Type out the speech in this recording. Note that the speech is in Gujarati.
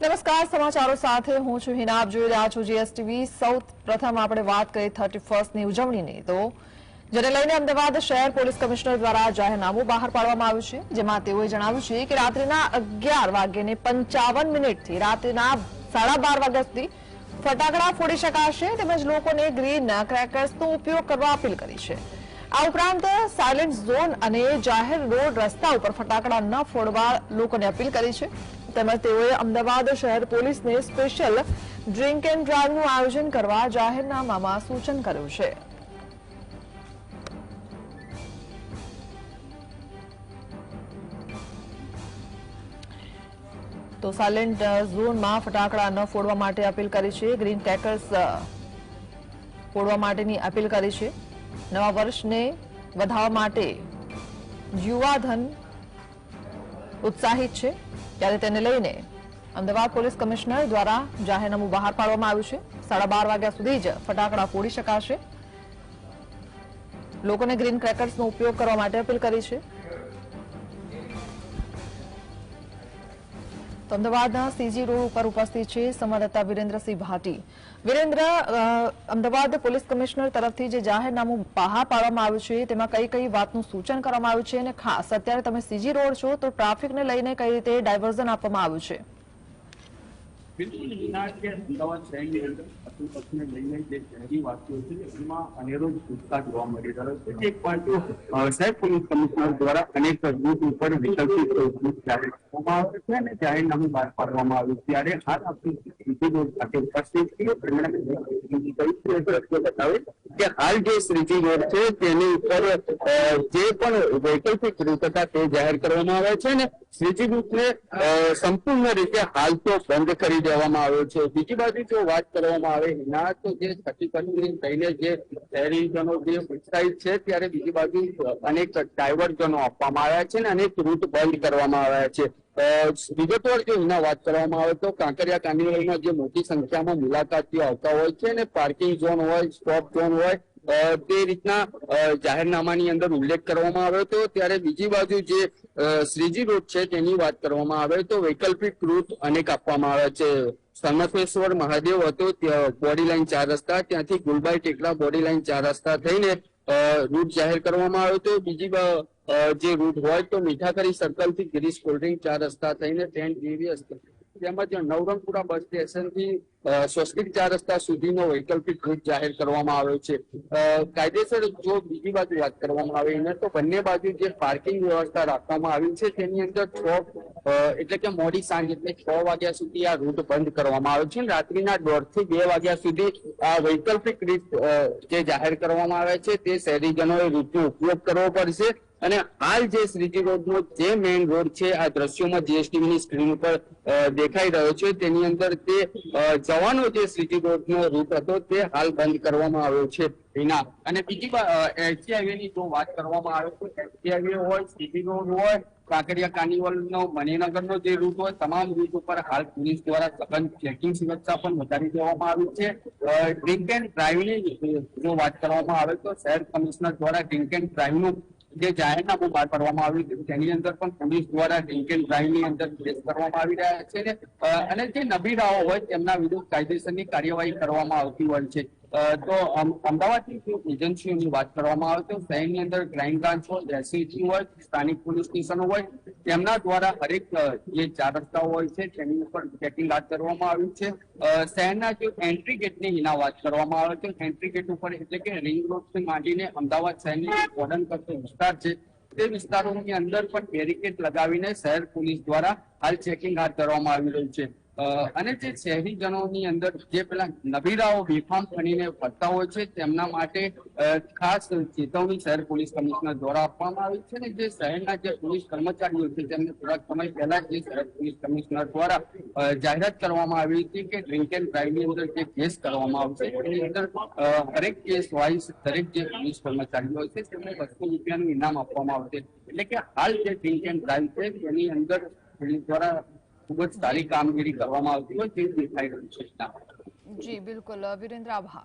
નમસ્કાર, સમાચારો સાથે હું છું હિના. આપ જોઈ રહ્યા છો જીએસટીવી. સૌ પ્રથમ આપણે વાત કરી થર્ટી ફર્સ્ટની ઉજવણીની. તો જેને લઈને અમદાવાદ શહેર પોલીસ કમિશનર દ્વારા જાહેરનામું બહાર પાડવામાં આવ્યું છે, જેમાં તેઓએ જણાવ્યું છે કે રાત્રિના અગિયાર વાગ્યે પંચાવન મિનિટથી રાત્રિના સાડા બાર વાગ્યા સુધી ફટાકડા ફોડી શકાશે તેમજ લોકોને ગ્રીન ક્રેકર્સનો ઉપયોગ કરવા અપીલ કરી છે. આ ઉપરાંત સાયલેન્ટ ઝોન અને જાહેર રોડ રસ્તા ઉપર ફટાકડા ન ફોડવા લોકોને અપીલ કરી છે. તેમજ તેઓએ અમદાવાદ શહેર પોલીસને સ્પેશિયલ ડ્રિંક એન્ડ ડ્રાઈવનું આયોજન કરવા જાહેરનામામાં સૂચન કર્યું છે. તો સાયલેન્ટ ઝોનમાં ફટાકડા ન ફોડવા માટે અપીલ કરી છે. ગ્રીન ટેકર્સ ફોડવા માટેની અપીલ કરી છે. નવા વર્ષને વધારવા માટે યુવાધન ઉત્સાહિત છે. ત્યારે તેને લઈને અમદાવાદ પોલીસ કમિશનર દ્વારા જાહેરનામું બહાર પાડવામાં આવ્યું છે. સાડા બાર વાગ્યા સુધી જ ફટાકડા ફોડી શકાશે. લોકોને ગ્રીન ક્રેકર્સનો ઉપયોગ કરવા માટે અપીલ કરી છે. તો અમદાવાદના સીજી રોડ ઉપર ઉપસ્થિત છે સંવાદદાતા વિરેન્દ્રસિંહ ભાટી. વિરેન્દ્ર અમદાવાદ પોલીસ કમિશનર તરફથી જે જાહેરનામું બહાર પાડવામાં આવ્યું છે, તેમાં કઈ કઈ વાતનું સૂચન કરવામાં આવ્યું છે અને ખાસ અત્યારે તમે સીજી રોડ છો તો ટ્રાફિકને લઈને કઈ રીતે ડાયવર્ઝન આપવામાં આવ્યું છે? બિલકુલ વિના કે અમદાવાદ શહેરની અંદર પશુ પક્ષીને લઈને જે શહેરી વાસીઓ છે, એમાં અનેરો ઉત્સાહ જોવા મળી રહ્યો છે એક બાજુ સાહેબ, પોલીસ કમિશનર દ્વારા અનેક રૂટ ઉપર વિકલ્પિત કરવામાં આવે છે અને જાહેરનામું બહાર પાડવામાં આવ્યું ત્યારે હાલ આપણે શ્રીજી રોડ ખાતે ઉપસ્થિત છીએ. તેમણે દ્રશ્યો બતાવે કે હાલ જે શ્રીજી રોડ છે, તેની ઉપર જે પણ વૈકલ્પિક રૂટ તે જાહેર કરવામાં આવ્યા છે ને શ્રીજી રૂટને સંપૂર્ણ રીતે હાલ તો બંધ કરી દેવામાં આવ્યો છે. બીજી બાજુ જો વાત કરવામાં આવે ના તો જે છઠ્ઠી થઈને જે શહેરીજનો જે ઉત્સાહિત છે, ત્યારે બીજી બાજુ અનેક ડાયવર્ઝનો આપવામાં આવ્યા છે ને અનેક રૂટ બંધ કરવામાં આવ્યા છે. વિગતવાર જો વાત કરવામાં આવે તો કાંકરિયા કાર્નિવલમાં જે મોટી સંખ્યામાં મુલાકાતીઓ આવતા હોય છે ને પાર્કિંગ ઝોન હોય, સ્ટોપ ઝોન હોય તે રીતના જાહેરનામાની અંદર ઉલ્લેખ કરવામાં આવ્યો હતો. ત્યારે બીજી બાજુ જે શ્રીજી રૂટ છે તેની વાત કરવામાં આવે તો વૈકલ્પિક રૂટ અનેક આપવામાં આવે છે. સનફેશ્વર મહાદેવ હતો બોડી લાઈન ચાર રસ્તા, ત્યાંથી ગુલબાઈ ટેકરા બોડી લાઈન ચાર રસ્તા થઈને રૂટ જાહેર કરવામાં આવ્યો હતો. બીજી જે રૂટ હોય તો મીઠાકરી સર્કલથી ગિરીશ કોલ્ડ્રિંક ચાર રસ્તા થઈને ટેન્ટ જેવી તેમજ નવરંગપુરા બસ સ્ટેશનથી સ્વસ્તિક ચાર રસ્તા સુધીનો વૈકલ્પિક રૂટ જાહેર કરવામાં આવ્યો છે. કાયદેસર જો બીજી બાજુ વાત કરવામાં આવે, એને તો બંને બાજુ જે પાર્કિંગ વ્યવસ્થા રાખવામાં આવી છે, તેની અંદર છ એટલે કે મોડી સાંજ એટલે છ વાગ્યા સુધી આ રૂટ બંધ કરવામાં આવ્યો છે. રાત્રિના દોઢથી બે વાગ્યા સુધી આ વૈકલ્પિક રીત જે જાહેર કરવામાં આવે છે, તે શહેરીજનોએ રૂટનો ઉપયોગ કરવો પડશે. અને હાલ જે શ્રીજી રોડનો જે મેઇન રોડ છે, આ દ્રશ્યોમાં જીએસટીવી ની સ્ક્રીન ઉપર દેખાઈ રહ્યો છે. તેની અંદર તે જવાનો જે શ્રીજી રોડનો રૂટ હતો, તે હાલ બંધ કરવામાં આવ્યો છે એના અને બીજી એસજી હાઈવે ની જો વાત કરવામાં આવે તો એસજી હાઈવે હોય સીટી રોડ હોય, કાંકરિયા કાર્નિવલ નો મણિનગર નો જે રૂટ હોય, તમામ રૂટ ઉપર હાલ પોલીસ દ્વારા સઘન ચેકિંગ સુરક્ષા પણ વધારી દેવામાં આવી છે. ડ્રિંક એન્ડ ડ્રાઈવની જો વાત કરવામાં આવે તો શહેર કમિશનર દ્વારા ડ્રિંક એન્ડ ડ્રાઈવનું જે જાહેરનામું બહાર પાડવામાં આવ્યું તેની અંદર પણ પોલીસ દ્વારા ડ્રિંક એન્ડ ડ્રાઈવની અંદર કેસ કરવામાં આવી રહ્યા છે અને જે નબીરાઓ હોય તેમના વિરુદ્ધ કાયદેસરની કાર્યવાહી કરવામાં આવતી હોય છે. તો અમ- અમદાવાદની એજન્સીઓની વાત કરવામાં આવે તો શહેરની અંદર ક્રાઇમ બ્રાન્ચ હોય એસએચજી હોય, સ્થાનિક પોલીસ સ્ટેશનો હોય, તેમના દ્વારા હરેક જે ચાર રસ્તાઓ હોય છે, તેની ઉપર ચેકિંગ હાથ કરવામાં આવ્યું છે. શહેરના જે એન્ટ્રી ગેટની વિના વાત કરવામાં આવે તો એન્ટ્રી ગેટ ઉપર એટલે કે રિંગ રોડથી માંડીને અમદાવાદ શહેરની જે કરતો વિસ્તાર છે, તે વિસ્તારોની અંદર પણ બેરિકેડ લગાવીને શહેર પોલીસ દ્વારા હાલ ચેકિંગ હાથ ધરવામાં આવી રહ્યું છે. અને જે શહેરીજનોની અંદર જે પેલા નબીરાઓ બેફામ બનીને ફરતા હોય છે, તેમના માટે ખાસ ચેતવણી શહેર પોલીસ કમિશનર દ્વારા આપવામાં આવી છે અને જે શહેરના જે પોલીસ કર્મચારીઓ છે, તેમને થોડાક સમય પહેલા જે શહેર પોલીસ કમિશનર દ્વારા જાહેરાત કરવામાં આવી હતી કે ડ્રિંક એન્ડ ડ્રાઈવની અંદર જે કેસ કરવામાં આવશે એની અંદર દરેક કેસ વાઇઝ દરેક જે પોલીસ કર્મચારીઓ છે, તેમને બસો રૂપિયાનું ઇનામ આપવામાં આવશે. એટલે કે હાલ જે ડ્રિંક એન્ડ ડ્રાઈવ છે, તેની અંદર પોલીસ દ્વારા ખૂબ જ સારી કામગીરી કરવામાં આવતી હોય તેવું દેખાઈ રહ્યું છે. જી, બિલકુલ. વિરેન્દ્ર, આભાર.